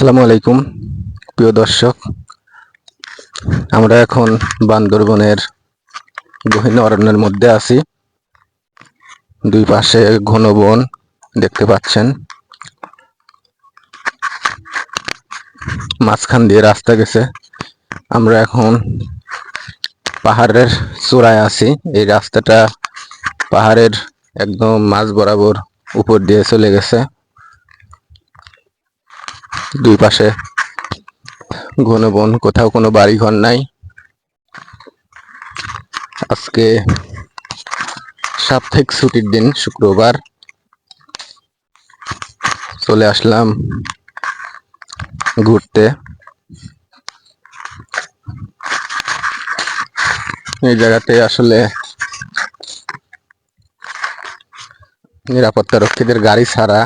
আসসালামু আলাইকুম, প্রিয় দর্শক। আমরা এখন বান্দরবনের গহীন অরণ্যের মধ্যে আছি। দুই পাশে ঘন বন দেখতে পাচ্ছেন। মাঝখান দিয়ে রাস্তা গেছে। আমরা এখন পাহাড়ের চূড়ায় আছি। এই রাস্তাটা পাহাড়ের একদম মাঝ বরাবর উপর দিয়ে চলে গেছে। দুই পাশে। ঘন বন, কোথাও কোনো বাড়ি ঘর নাই। আজকে সাপ্তাহিক ছুটির দিন, শুক্রবার। চলে আসলাম ঘুরতে। এই জায়গাতে আসলে নিরাপত্তা রক্ষীদের গাড়ি ছাড়া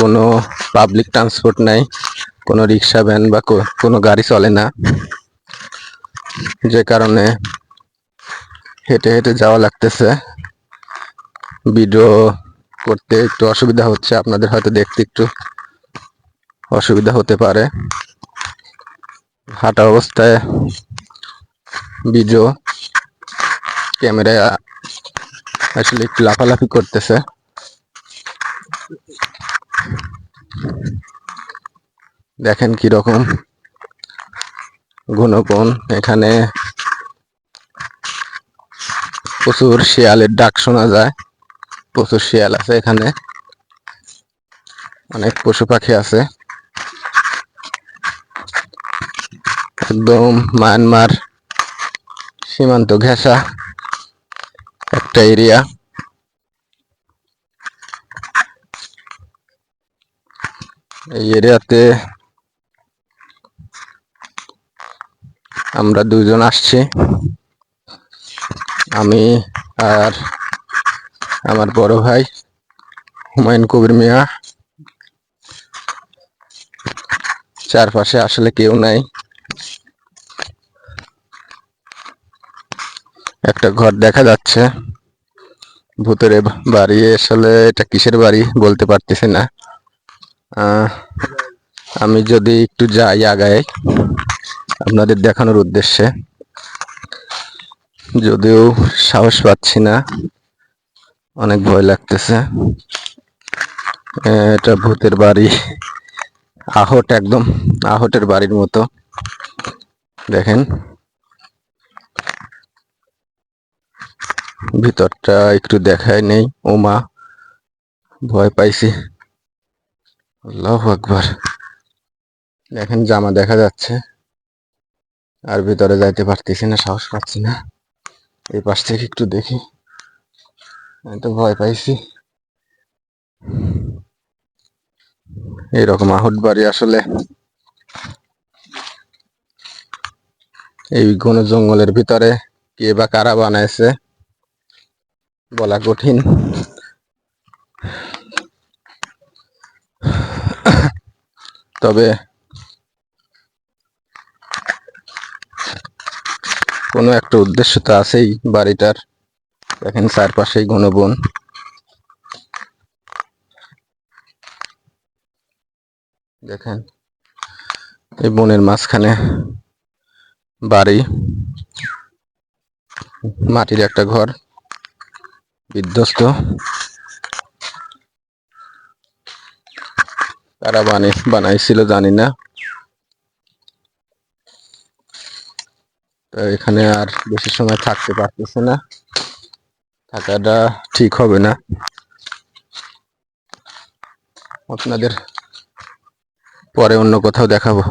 কোনো পাবলিক ট্রান্সপোর্ট নাই, কোনো রিক্সা ভ্যান বা কোনো গাড়ি চলে না। যে কারণে হেঁটে হেঁটে যাওয়া লাগতেছে। ভিডিও করতে একটু অসুবিধা হচ্ছে, আপনাদের হয়তো দেখতে একটু অসুবিধা হতে পারে। হাঁটা অবস্থায় ভিডিও ক্যামেরা আসলে একটু লাফালাফি করতেছে। দেখেন কি রকম ঘনবন এখানে প্রচুর শিয়ালের ডাক শোনা যায়। প্রচুর শিয়াল আছে এখানে। অনেক পশু পাখি আছে। একদম মায়ানমার সীমান্ত ঘেঁষা একটা এরিয়া। এই এরিয়াতে আমরা দুজন আসছি। আমি আর আমার বড় ভাই, হুমায়ুন কবির মিয়া। চারপাশে আসলে কেউ নাই। একটা ঘর দেখা যাচ্ছে। ভূতের বাড়ি, আসলে এটা কিসের বাড়ি বলতে পারতেছি না। আমি যদি একটু যাই আগায়। আপনাদের দেখানোর উদ্দেশ্যে। যদিও সাহস পাচ্ছি না, অনেক ভয় লাগতেছে। এটা ভূতের বাড়ি, আহট একদম, আহটের বাড়ির মতো। দেখেন। ভিতরটা একটু দেখায় নেই। ওমা, ভয় পাইছি। আল্লাহ আকবার। দেখেন জামা দেখা যাচ্ছে। আর ভিতরে যাইতে পারতেছি না, সাহস পাচ্ছি না। এই পাশ থেকে একটু দেখি। আমি তো ভয় পাইছি। এইরকম আহট বাড়ি আসলে এই ঘন জঙ্গলের ভিতরে কে বা কারা বানাইছে বলা কঠিন। তবে কোনো একটা উদ্দেশ্য তো আছেই বাড়িটার। দেখেন চারপাশেই ঘন বন দেখেন, এই বনের মাঝখানে বাড়ি, মাটির একটা ঘর, বিধ্বস্ত। তারা বানিয়ে বানাইছিল জানি না। এখানে আর বেশি সময় থাকতে পারতেছে না। থাকাটা ঠিক হবে না। আপনাদের পরে অন্য কোথাও দেখাবো।